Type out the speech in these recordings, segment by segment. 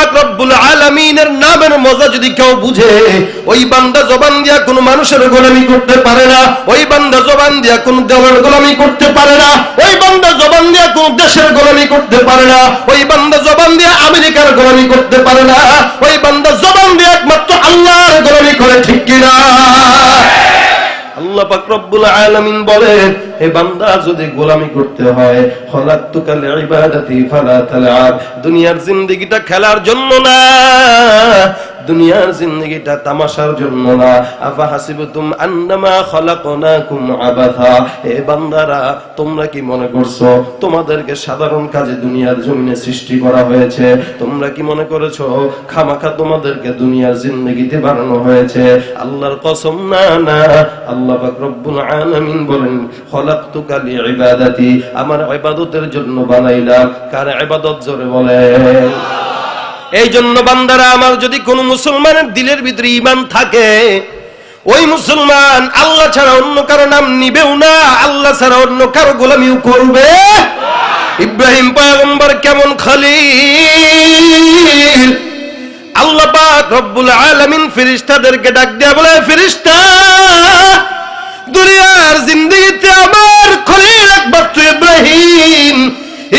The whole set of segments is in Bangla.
পাক করতে পারে না, ওই বান্দা জবান কোন দেশের গোলামি করতে পারে না, ওই বান্দা জবান দিয়া আমেরিকার গোলামি করতে পারে না, ওই বান্দা জবান দিয়া একমাত্র আল্লাহর গোলামি করে ঠিক কিনা? আল্লাহ বলেন হে বান্দা যদি গোলামি করতে হয় ফালা দুনিয়ার জিন্দেগিটা খেলার জন্য না। দুনিয়ার জিন্দেগিটা তামাশার জন্য না। আফা হাসিবতুম আন্নামা খলাকনাকুম আবাথা। হে বান্দারা, তোমরা কি মনে করছ? তোমাদেরকে সাধারণ কাজে দুনিয়ার জমিনে সৃষ্টি করা হয়েছে। তোমরা কি মনে করেছ? খামাখা তোমাদেরকে দুনিয়ার জিন্দগিতে বানানো হয়েছে। আল্লাহর কসম, না না। আল্লাহ পাক রব্বুল আলামিন বলেন, খলাকতুকা লিইবাদাতি। আমার ইবাদতের জন্য বানাইলাম। কার ইবাদত জোরে বলেন? এই জন্য বান্দারা, আমার যদি কোন মুসলমানের দিলের ভিতরে ইমান থাকে, ওই মুসলমান আল্লাহ ছাড়া অন্য কারও নাম নিবেও না, আল্লাহ ছাড়া অন্য কারও গোলামিও করবে। ইব্রাহিম পয়গম্বর কেমন খালিল? আল্লাহ পাক রব্বুল আলামিন ফেরেশতাদেরকে ডাক দেয়া বলে, ফেরেশতা, দুনিয়ার জিন্দগিতে আমার খলিল একমাত্র ইব্রাহিম।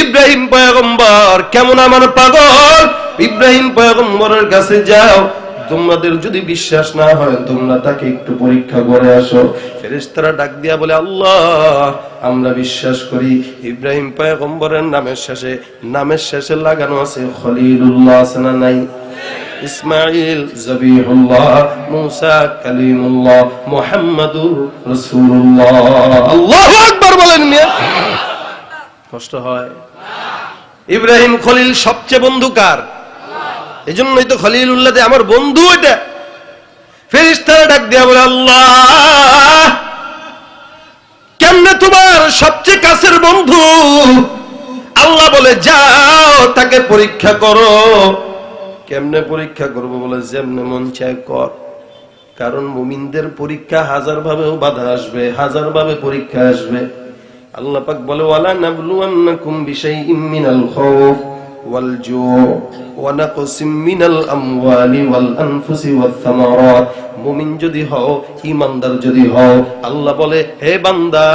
ইব্রাহিম পয়গম্বর কেমন আমার পাগল? ইব্রাহিম পয়গম্বরের কাছে যাও। তোমাদের যদি বিশ্বাস না হয়, তোমরা তাকে একটু পরীক্ষা করে আসো। ফেরেশতারা ডাক দিয়া বলে, আল্লাহ, আমরা বিশ্বাস করি ইব্রাহিম পয়গম্বরের নামের শেষে নামের শেষে লাগানো আছে খলিলুল্লাহ আছে না নাই? ইসমাইল জবিহুল্লাহ, মুসা, কালিমুল্লাহ, মুহাম্মাদুর রাসূলুল্লাহ। আল্লাহু আকবার বলেন কষ্ট হয়। ইব্রাহিম খলিল সবচেয়ে বন্ধু কার? এই জন্যই তো খলিল উল্লাহ আমার বন্ধু এটা। ফেরিস্তারা ডাক দিয়া বলে, আল্লাহ, কেমনে তোমার সবচেয়ে কাছের বন্ধু? আল্লাহ বলে, যাও, তাকে পরীক্ষা করো। কেমনে পরীক্ষা করব? বলে, যেমনে মন চায় কর। কারণ মুমিনদের পরীক্ষা হাজার ভাবেও বাধা আসবে, হাজার ভাবে পরীক্ষা আসবে। আল্লাহ পাক বলে, ওয়ালা নাবলুয়ান্নাকুম বিশাইইম মিনাল খাউফ ওয়াল জু' ওয়া নাকসিম মিনাল আমওয়ালি মুমিন যদি হও, ঈমানদার যদি হও, আল্লাহ বলে, হে বান্দা,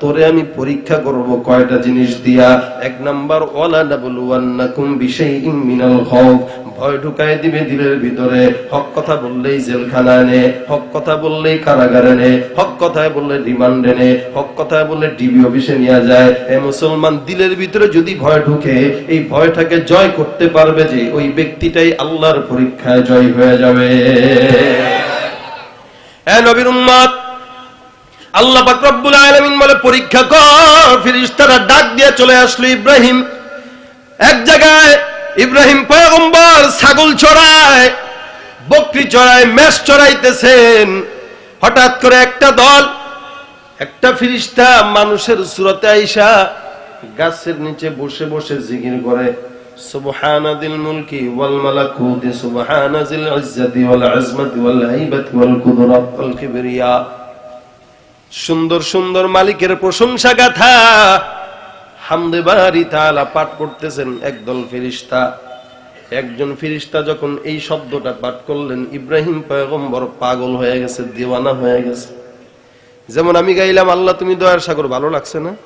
তোরে আমি পরীক্ষা করব কয়টা জিনিস দিয়া। এক নাম্বার, ওয়ালা নাবলুয়ান্নাকুম বিশাইইম মিনাল খাউফ। ভয় ঢুকায় দিবে দিলের ভিতরে। হক কথা বললেই জেলখানায় নে হক কথা বললেই কারাগারে নে হক কথায় বললে রিমান্ডে নে হক কথায় বললে ডিবি অফিসে নিয়ে যায়। এ মুসলমান, দিলের ভিতরে যদি ভয় ঢুকে, এই ভয়টাকে জয় করতে পারবে যে, ওই ব্যক্তিটাই আল্লাহর পরীক্ষায় জয় হয়ে যাবে। আল্লাহ রব্বুল আলামিন বলে, পরীক্ষা কর ফেরেশতারা ডাক দিয়ে চলে আসলো ইব্রাহিম। এক জায়গায় ইব্রাহিম পয়গম্বর ছাগল চড়ায়, বকরি চড়ায়, মেষ চড়াইতেছেন। হঠাৎ করে একটা দল, একটা ফিরিস্তা মানুষের সুরতে আইসা গাছের নিচে বসে বসে জিকির করে। সুবহানা জিল ইজ্জতি ওয়াল আজমতি ওয়াল হাইবাতি ওয়াল কুদরাত ওয়াল কিবরিয়া। সুন্দর সুন্দর মালিকের প্রশংসা গাথা। হামদে বাড়ি তাআলা পাঠ করতেছেন একদল ফেরেশতা একজন ফিরিস্তা যখন এই শব্দটা পাঠ করলেন, ইব্রাহিম পয়গম্বর পাগল হয়ে গেছে, দিওয়ানা হয়ে গেছে। যেমন আমি গাইলাম, আল্লাহ, তুমি দয়ার সাগর ভালো লাগছে না?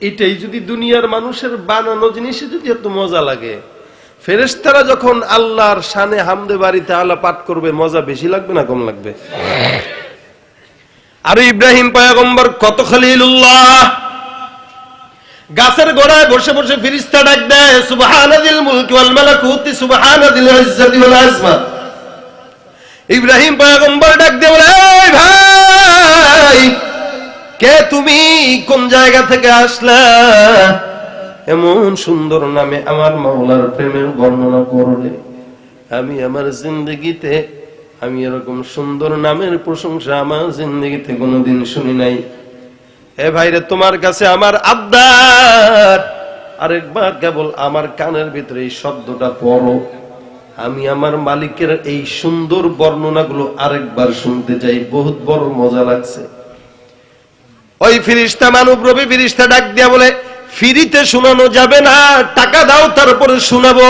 এটাই যদি দুনিয়ার মানুষের বানানো জিনিসে যদি এত মজা লাগে। ফেরেশতারা যখন আল্লাহর শানে হামদে বাড়িতে আল্লাহ পাঠ করবে, মজা বেশি লাগবে না কম লাগবে? আর ইব্রাহিম পয়গম্বর, কত খলিলুল্লাহ! গাছের গোড়ায় বসে বসে ফিরিস্তা ডাক দেয় সুবহানাদিল মুলকি ওয়াল মালাকুতি সুবহানাদিল ইজ্জতি ওয়াল আজমত ইব্রাহিম পয়গম্বর ডাক দিয়ে ভাই! তুমি কোন জায়গা থেকে আসলা? এমন সুন্দর নামে আমার মাওলার প্রেমের বর্ণনা করলে আমি আমার জিন্দগিতে, আমি এরকম সুন্দর নামের প্রশংসা আমার জিন্দগিতে কোনোদিন শুনি নাই। এ ভাইরে, তোমার কাছে আমার আবদার। আরেকবার কেবল আমার কানের ভিতরে এই শব্দটা পড়ো। আমি আমার মালিকের এই সুন্দর বর্ণনাগুলো আরেকবার শুনতে চাই। বহুত বড় মজা লাগছে। ওই ফিরিস্তা মানব রবি ফিরিস্তা ডাক দিয়া বলে, ফ্রিতে শোনানো যাবে না, টাকা দাও, তারপরে শোনাবো।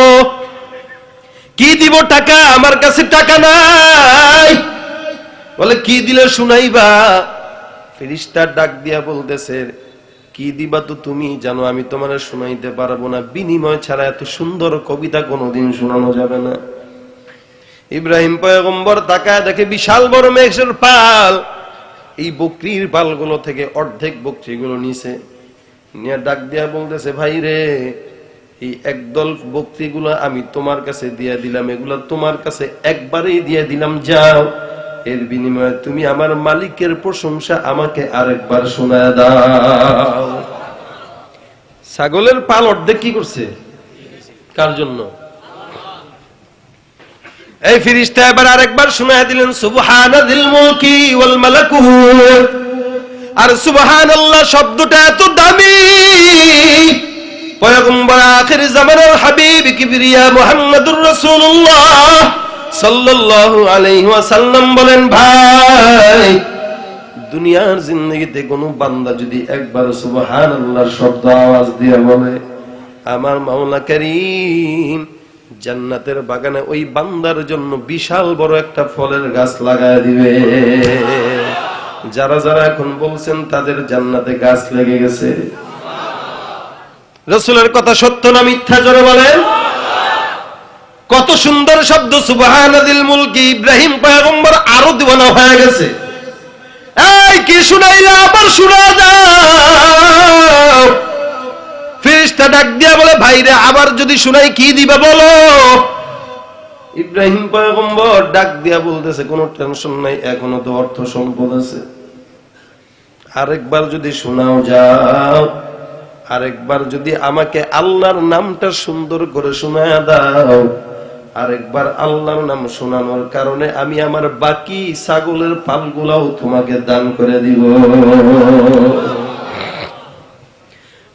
কি দিব টাকা? আমার কাছে টাকা নাই। বলে, কি দিলে শুনাইবা? ফিরিস্তার ডাক দিয়া বলতেছে, কি দিবা তো তুমি জানো, আমি তোমার শুনাইতে পারব না। বিনিময় ছাড়া এত সুন্দর কবিতা কোনোদিন শোনানো যাবে না। ইব্রাহিম পয়গম্বর তাকায় দেখে বিশাল বড় মেঘের পাল। এই বকরির পালগুলো থেকে অর্ধেক বকরিগুলো নিছে। নিয়ে ডাক দিয়া বলতেছে, ভাই রে, এই একদল বকরিগুলো আমি তোমার কাছে দিয়ে দিলাম, এগুলো তোমার কাছে একবারেই দিয়ে দিলাম, যাও। এর বিনিময়ে তুমি আমার মালিকের প্রশংসা আমাকে আরেকবার শোনা দাও। ছাগলের পাল অর্ধেক কি করছে? কার জন্য? এই ফিরিস্তা এবার আরেকবার শোনা দিলেন মুলকি ওয়াল মালাকুত আর সুবহানাল্লাহ শব্দটা এত দামি। বলেন, ভাই, দুনিয়ার জিন্দগিতে কোনো বান্দা যদি একবার সুবহানাল্লাহর শব্দ আওয়াজ দিয়ে বলে, আমার মাওলা করিম জান্নাতের বাগানে ওই বান্দার জন্য বিশাল বড় একটা ফলের গাছ লাগায় দিবে। যারা যারা এখন বলছেন তাদের জান্নাতে গাছ লেগে গেছে। রসুলের কথা সত্য না মিথ্যা জোরে বলেন? কত সুন্দর শব্দ সুবহানাদিল মুলকি ইব্রাহিম পয়গম্বর আরও দিবানা হয়ে গেছে। এই, কি শুনাইলা? আবার শোনা দাও ফেরেশতা ডাক দিয়া বলে, ভাইরে, আবার যদি শুনাই কি দিবা বলো? ইব্রাহিম পয়গম্বর ডাক দিয়া বলতেছে, কোনো টেনশন নাই, এখনও তো অর্থ সম্পদ আছে। আরেকবার যদি শোনাও যাও, আরেকবার যদি আমাকে আল্লাহর নামটা সুন্দর করে শোনায় দাও, আরেকবার আল্লাহর নাম শোনানোর কারণে আমি আমার বাকি ছাগলের পালগুলাও তোমাকে দান করে দিব।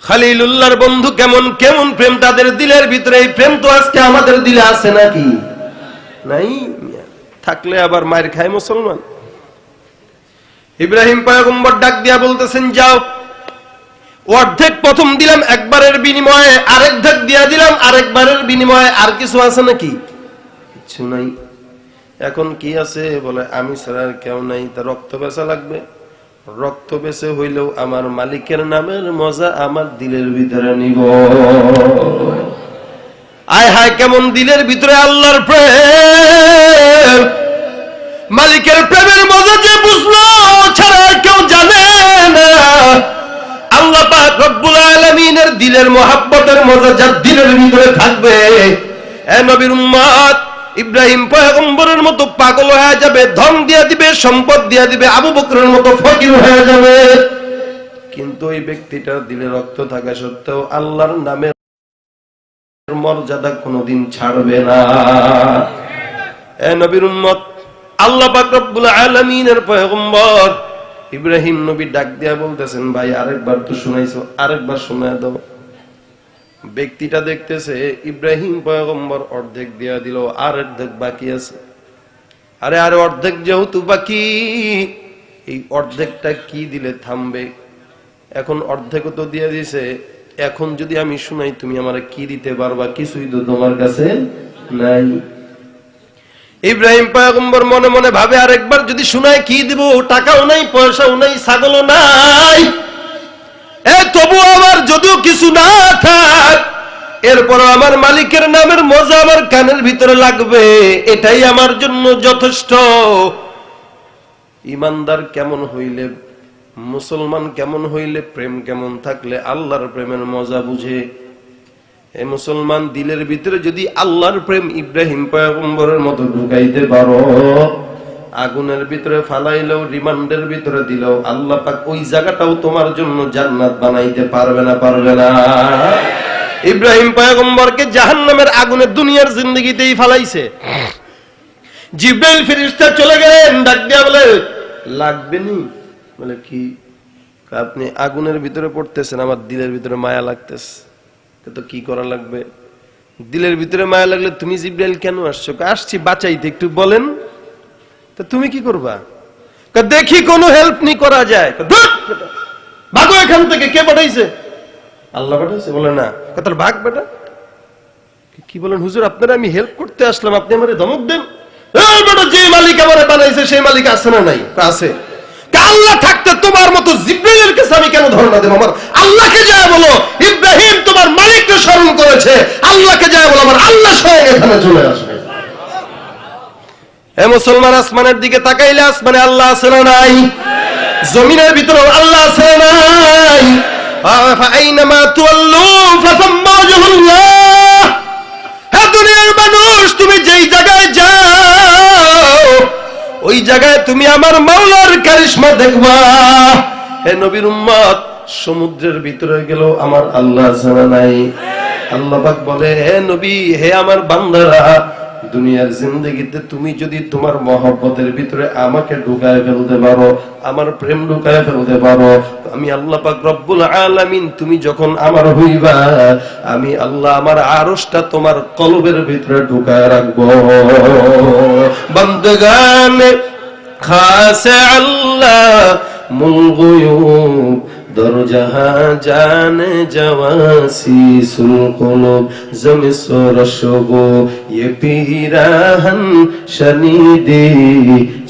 খালিলুল্লাহর বন্ধু কেমন কেমন প্রেম? তাদের দিলের ভিতরে এই প্রেম তো আজকে আমাদের দিলে আছে নাকি? নাই থাকলে আবার মায়ের খায় মুসলমান। ইব্রাহিম পয়গম্বর ডাক দিয়া বলতেছেন, যাও। অর্ধেক প্রথম দিলাম, একবারের বিনিময়ে আরেক ধাক দিয়া দিলাম, আরেকবারের বিনিময়ে আর কিছু আছে নাকি? কিছু নাই। এখন কি আছে? বলে, আমি ছাড়া আর কেউ নাই, তা রক্ত বেচা লাগবে। রক্ত বেচে হইলেও আমার মালিকের নামের মজা আমার দিলের ভিতরে নিব। আয় হায়, কেমন দিলের ভিতরে আল্লাহর প্রেম। মালিকের প্রেমের মজা যে বুঝলো, ছাড়া কেউ জানে না। আল্লাহ রব্বুল আলামিনের দিলের মোহাব্বতের মজা যার দিলের ভিতরে থাকবে। এ নবীর উম্মত ইব্রাহিম পয়গম্বরের মতো পাগল হয়ে যাবে, ধন দিয়া দিবে, সম্পদ দিয়া দিবে, আবু বকরের মতো ফকির হয়ে যাবে। কিন্তু ওই ব্যক্তিটার দিলে রক্ত থাকা সত্ত্বেও আল্লাহর নামে মর্যাদা কোনোদিন ছাড়বে না। এ নবীর উম্মত, আল্লাহ পাক রব্বুল আলামিনের পয়গম্বর। ইব্রাহিম নবী ডাক দিয়া বলতেছেন, ভাই, আরেকবার তো শুনাইছো, আরেকবার শোনায় দাও। ব্যক্তিটা দেখতেছে, ইব্রাহিম পয়গম্বর অর্ধেক দিয়া দিল, আর অর্ধেক বাকি আছে। আরে আরে অর্ধেক যেহেতু বাকি, এই অর্ধেকটা কি দিলে থামবে? এখন অর্ধেকও তো দিয়ে দিছে, এখন যদি আমি শুনাই, তুমি আমার কি দিতে পারবা? কিছুই তো তোমার কাছে নাই। ইব্রাহিম পয়গম্বর মনে মনে ভাবে, আরেকবার যদি শুনায় কি দিব? টাকাও নাই, পয়সাও নাই, ছাগলও নাই। এ তবু আমার যদিও কিছু না থাক, এরপর আমার মালিকের নামের মজা আমার কানের ভিতরে লাগবে, এটাই আমার জন্য যথেষ্ট। ইমানদার কেমন হইলে, মুসলমান কেমন হইলে, প্রেম কেমন থাকলে আল্লাহর প্রেমের মজা বুঝে। এ মুসলমান দিলের ভিতরে যদি আল্লাহর প্রেম ইব্রাহিম পয়গম্বরের মতো ঢুকাইতে পারো আগুনের ভিতরে ফালাইলেও, রিমান্ডের ভিতরে দিলেও আল্লাহ পাক ওই জায়গাটাও তোমার জন্য জান্নাত বানাইতে পারবে না পারবে না। ইব্রাহিম পয়গম্বরকে জাহান্নামের আগুনের দুনিয়ার জিন্দগিতেই ফালাইছে। জিব্রাইল ফেরেশতা চলে গেলেন, ডাক দিয়া বলে, লাগবে নি? বলে, কি? আপনি আগুনের ভিতরে পড়তেছেন, আমার দিলের ভিতরে মায়া লাগতেছে। তো কি করা লাগবে? দিলের ভিতরে মায়া লাগলে তুমি জিব্রাইল কেন আসছো? আসছি, বাঁচাইতে, একটু বলেন। তো তুমি কি করবা? দেখি কোনো হেল্প নি করা যায়। ভাগো এখান থেকে, কে পাঠাইছে? আল্লাহ পাঠাইছে? বলে না। তার বাঘ বেটা। কি বলেন, হুজুর, আপনারা আমি হেল্প করতে আসলাম, আপনি আমারে ধমক দেন। যে মালিক আমারে বানাইছে, সেই মালিক আছে না নাই? আছে। আল্লাহ থাকতে তোমার মতো জিব্রাইলের কাছে আমি কেন ধারণা দেব? আমার আল্লাহকে যায় বলো, ইব্রাহিম তোমার মালিককে স্মরণ করেছে। আল্লাহকে যায় বলো, আমার আল্লাহ স্বয়ং এখানে চলে আসবে। এ মুসলমান আসমানের দিকে তাকাইলে আসমানে আল্লাহ আছে না নাই? জমিনের ভিতরে আল্লাহ আছে নাই? যেই তুমি আমার কারিশমা দেখবা। হে সমুদ্রের ভিতরে গেল আমার আল্লাহ জানা নাই? আল্লাহ বলে, হে নবী, হে আমার বান্দারা দুনিয়ার জিন্দগিতে তুমি যদি তোমার মহব্বতের ভিতরে আমাকে ঢুকায় ফেলতে পারো, আমার প্রেম ঢুকায় ফেলতে পারো আমি আল্লাহ পাক রব্বুল আলামিন তুমি যখন আমার হইবা, আমি আল্লাহ আমার আরশটা তোমার কলবের ভিতরে ঢুকায় রাখব। বন্দগান খাসে আল্লাহ মুল গুয়ুব দর জাহা জানে জওয়াসি সুল কুলুব জমি সরশগো ये पीराहन शनीदी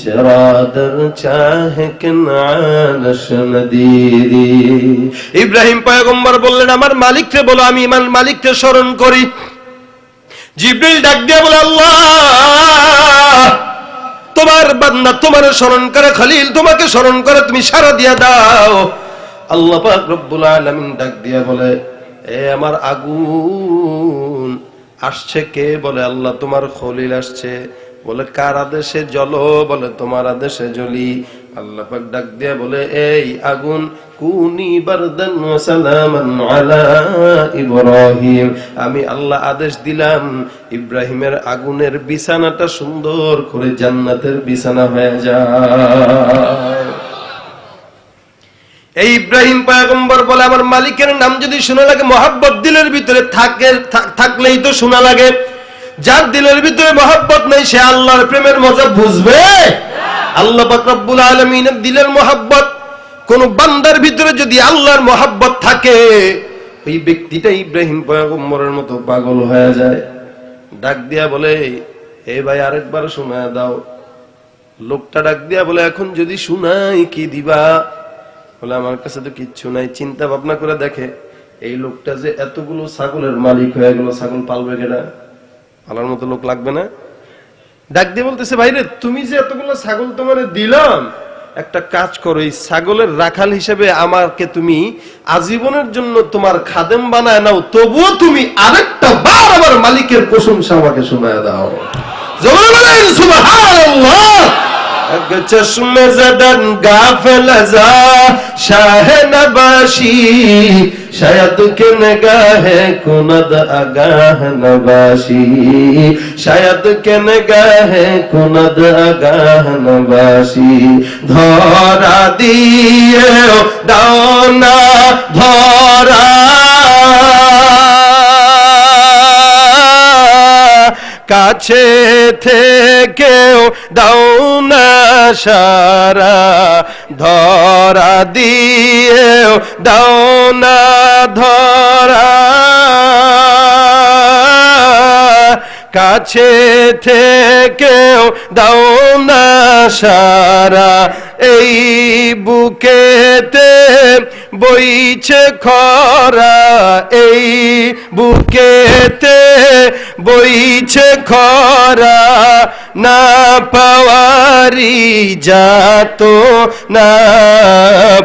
चरादर चाहे কিনালশ নদীরি ইব্রাহিম পয়গম্বর বললেন আমার মালিককে বলো আমি ইমান মালিককে স্মরণ করি জিব্রিল ডাক দিয়ে বলে আল্লাহ তোমার বান্দা তোমার স্মরণ করে খলিল তোমাকে স্মরণ করে তুমি সারা দিয়া দাও আল্লাহ পাক ডাক দিয়া বলে, এ আমার আগুন, আসছে কে? বলে, আল্লাহ তোমার খলিল আসছে। বলে, কার আদেশে জ্বলো? বলে, তোমার আদেশে জ্বলি। আল্লাহ ডাক দিয়া বলে, এই আগুন আমি আল্লাহ আদেশ দিলাম, ইব্রাহিমের আগুনের বিছানাটা সুন্দর করে জান্নাতের বিছানা হয়ে যায়। এই ইব্রাহিম পায়গম্বর বলে আমার মালিকের নাম যদি শোনা লাগে, মহাব্বত দিলের ভিতরে থাকে থাকলেই তো শোনা লাগে। যার দিলের ভিতরে মহাব্বত নেই, সে আল্লাহর প্রেমের মজা বুঝবে। আল্লাহ রব্বুল আলামিনের দিলের মহাব্বত। কোন বান্দার ভিতরে যদি আল্লাহর মহাব্বত থাকে, ওই ব্যক্তিটা ইব্রাহিম পয়গম্বরের মতো পাগল হয়ে যায়। ডাক দিয়া বলে, এ ভাই, আরেকবার শোনা দাও। লোকটা ডাক দিয়া বলে, এখন যদি শুনাই, কি দিবা? বলে আমার কাছে তো কিচ্ছু নাই চিন্তা ভাবনা করে দেখে, এই লোকটা যে এতগুলো ছাগলের মালিক হয়ে গেল, ছাগল পালবে কেনা পালার মতো লোক লাগবে না? ডাক দিয়ে বলতেছে, ভাইরে, তুমি যে এতগুলো ছাগল তোমার দিলাম, একটা কাজ করো, এই ছাগলের রাখাল হিসেবে আমাকে তুমি আজীবনের জন্য তোমার খাদেম বানায় নাও, তবুও তুমি আরেকটা বার আমার মালিকের প্রশংসা আমাকে শোনায় দাও। জোরে সুবহানাল্লাহ! চশমে জদন গাফেল শাহ নবাসি, শায়দ কে নগাহে কুনদ আগাহ নবাসি, শায়দ কে নগাহে কুনদ আগাহ নবাসি। ধরা দিয়ে দাও না, ধরা কাছে থেকেও দাও না সারা, ধরা দিয়েও দাও না ধরা। কাছে থেকেও দাও না সারা, এই বুকেতে বইছে খরা এই বুকেতে বইছে খরা না পাওয়ারি যাত না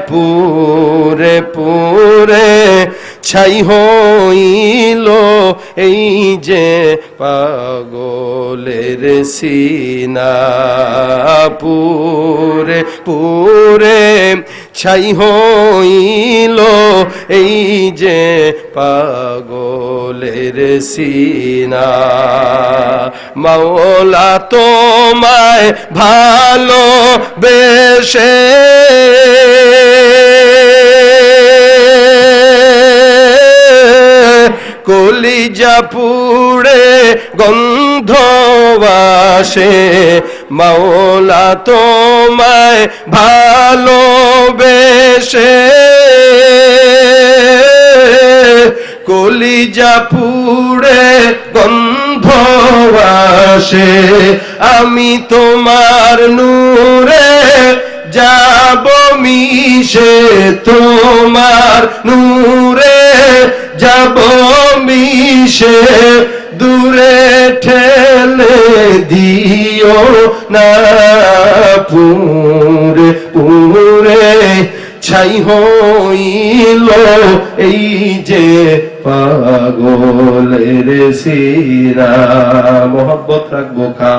পুরে পুরে ছাই হইল এই যে পাগলের সিনা পুরে। পুরে ছাই হইল এই যে পাগলের সিনা। মাওলা তোমায় ভালো বেশে কলিজা পুড়ে গন্ধ বাসে, মাওলা তোমায় ভালোবেসে। কলিজা পুড়ে গন্ধ আসে আমি তোমার নূরে যাব মিশে, তোমার নূরে যাব মিশে দূরে ঠেলে দিও না, পুরে পুরে ছাই হইল এই যে পাগলের সিরা মোহব্বত রাখব খা